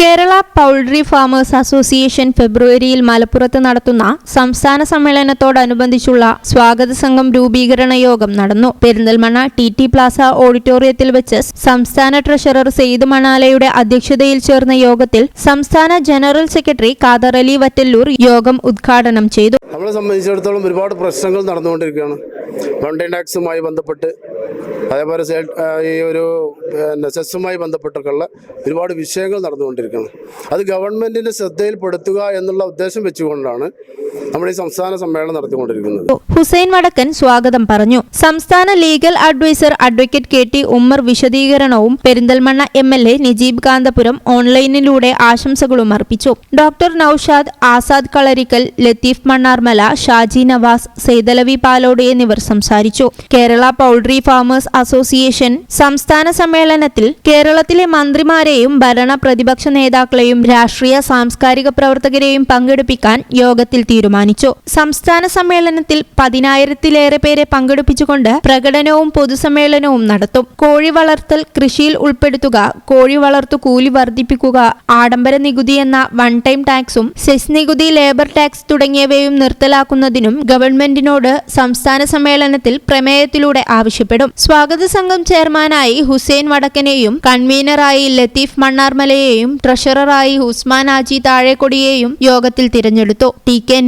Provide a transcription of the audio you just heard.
Kerala poultry farmers association ഫെബ്രുവരിയിൽ മലപ്പുറത്ത് നടത്തുന്ന സംസ്ഥാന സമ്മേളനത്തോടനുബന്ധിച്ചുള്ള സ്വാഗത സംഘം രൂപീകരണ യോഗം നടന്നു. പെരിന്തൽമണ്ണ ടി ടി പ്ലാസ ഓഡിറ്റോറിയത്തിൽ വെച്ച് സംസ്ഥാന ട്രഷറർ സെയ്ദ് മണാലയുടെ അധ്യക്ഷതയിൽ ചേർന്ന യോഗത്തിൽ സംസ്ഥാന ജനറൽ സെക്രട്ടറി ഖാദർ അലി വറ്റല്ലൂർ യോഗം ഉദ്ഘാടനം ചെയ്തു. നമ്മളെ സംബന്ധിച്ചിടത്തോളം ഒരുപാട് പ്രശ്നങ്ങൾ നടന്നുകൊണ്ടിരിക്കുകയാണ്. ബൗണ്ടറി ടാക്സുമായി ബന്ധപ്പെട്ട് അതേപോലെ ഈ ഒരു പിന്നെ സെസ്സുമായി ബന്ധപ്പെട്ടൊക്കെയുള്ള ഒരുപാട് വിഷയങ്ങൾ നടന്നുകൊണ്ടിരിക്കുന്നത് അത് ഗവൺമെന്റിന്റെ ശ്രദ്ധയിൽപ്പെടുത്തുക എന്നുള്ള ഉദ്ദേശം വെച്ചുകൊണ്ടാണ് നമ്മൾ ഈ സംസ്ഥാന സമ്മേളനം നടത്തിക്കൊണ്ടിരിക്കുന്നത്. ഹുസൈൻ വടക്കൻ സ്വാഗതം പറഞ്ഞു. സംസ്ഥാന legal adviser advocate K T Ummer വിശദീകരണവും Perinthalmanna M L A Najeeb Kanthapuram ഓൺലൈനിലൂടെ ആശംസകളും അർപ്പിച്ചു. ഡോക്ടർ നൌഷാദ് ആസാദ് കളരിക്കൽ ലത്തീഫ് മണ്ണാർമല ഷാജി നവാസ് സെയ്തലവി പാലോട് എന്നിവർ സംസാരിച്ചു. കേരള പൗൾട്രി ഫാമേഴ്സ് അസോസിയേഷൻ സംസ്ഥാന സമ്മേളനത്തിൽ കേരളത്തിലെ മന്ത്രിമാരെയും ഭരണ പ്രതിപക്ഷ നേതാക്കളെയും രാഷ്ട്രീയ സാംസ്കാരിക പ്രവർത്തകരെയും പങ്കെടുപ്പിക്കാൻ യോഗത്തിൽ തീരുമാനിച്ചു സംസ്ഥാന സമ്മേളനത്തിൽ പതിനായിരത്തിലേറെ പേരെ പങ്കെടുപ്പിച്ചുകൊണ്ട് പ്രകടനവും പൊതുസമ്മേളനവും നടത്തും. കോഴി വളർത്തൽ കൃഷിയിൽ ഉൾപ്പെടുത്തുക കോഴി വളർത്തു കൂലി വർദ്ധിപ്പിക്കുക ആഡംബര നികുതി എന്ന വൺ ടൈം ടാക്സും സെസ് നികുതി ലേബർ ടാക്സ് തുടങ്ങിയവയും നിർത്തലാക്കുന്നതിനും ഗവൺമെന്റിനോട് സംസ്ഥാന സമ്മേളനത്തിൽ പ്രമേയത്തിലൂടെ ആവശ്യപ്പെടും. സ്വാഗത സംഘം ചെയർമാനായി ഹുസൈൻ വടക്കനെയും കൺവീനറായി ലത്തീഫ് മണ്ണാർമലയെയും ട്രഷററായി ഉസ്മാൻ ആജി താഴെക്കൊടിയെയും യോഗത്തിൽ തിരഞ്ഞെടുത്തു. T K